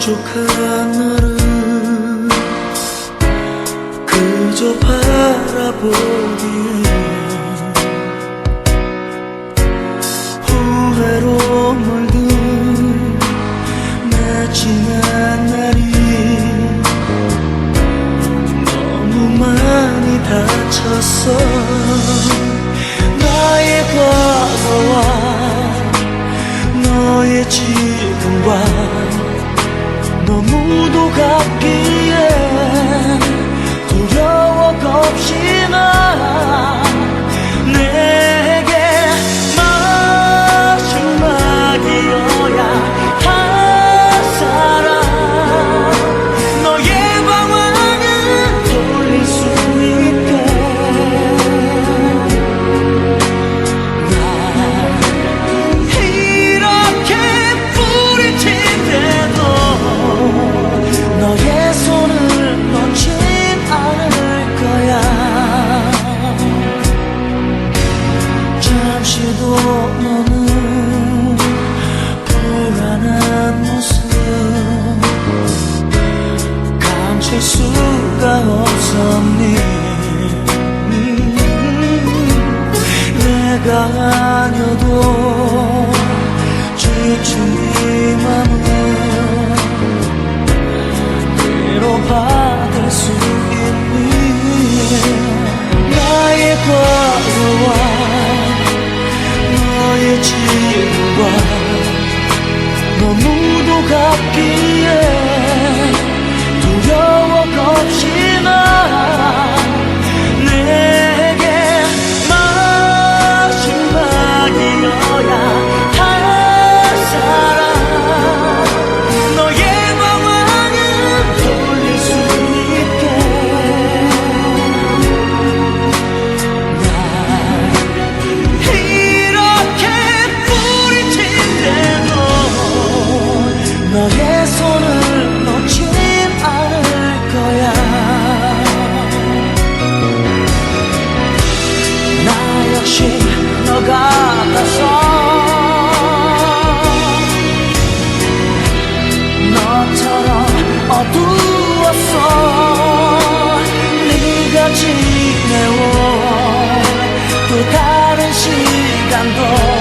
부족한 너를 그저 바라보기에 후회로 물든 내 지난 날이 너무 많이 다쳤어. muda. 다녀도 지친 이 맘을 위로받을 수 있니? 나의 과거와 너의 지혜와 너무도 같기에 두려워 없이 지내워. 또 다른 시간도